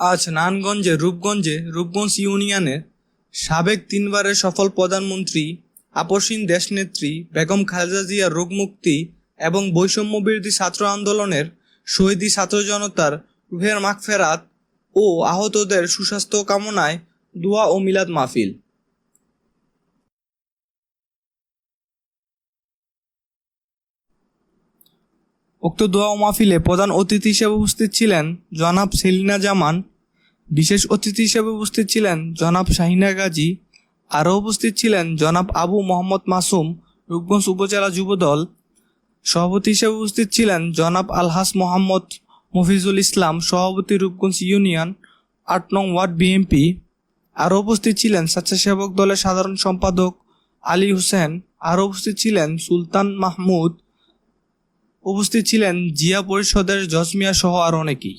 আজ নানগঞ্জে, রূপগঞ্জে, রূপগঞ্জ ইউনিয়নের সাবেক তিনবারের সফল প্রধানমন্ত্রী, আপসীন দেশনেত্রী বেগম খালেদা জিয়ার রোগমুক্তি এবং বৈষম্য বিরোধী ছাত্র আন্দোলনের শহীদী ছাত্র জনতার রুহের মাগফেরাত ও আহতদের সুস্বাস্থ্য কামনায় দোয়া ও মিলাদ মাহফিল। উক্ত দোয়া মাহফিলে প্রধান অতিথি হিসেবে উপস্থিত ছিলেন জনাব সেলিনা জামান, বিশেষ অতিথি হিসেবে উপস্থিত ছিলেন জনাব শাহিনা গাজী, আরও উপস্থিত ছিলেন জনাব আবু মোহাম্মদ মাসুম, রূপগঞ্জ উপজেলা যুবদল, সভাপতি হিসেবে উপস্থিত ছিলেন জনাব আলহাস মোহাম্মদ মফিজুল ইসলাম, সভাপতি রূপগঞ্জ ইউনিয়ন, আট নং ওয়ার্ড বিএমপি, আরও উপস্থিত ছিলেন স্বেচ্ছাসেবক দলের সাধারণ সম্পাদক আলী হোসেন, আরও উপস্থিত ছিলেন সুলতান মাহমুদ উপস্থিত ছিলেন জিয়া পরিষদের জসমিয়া সহ আর অনেকেই।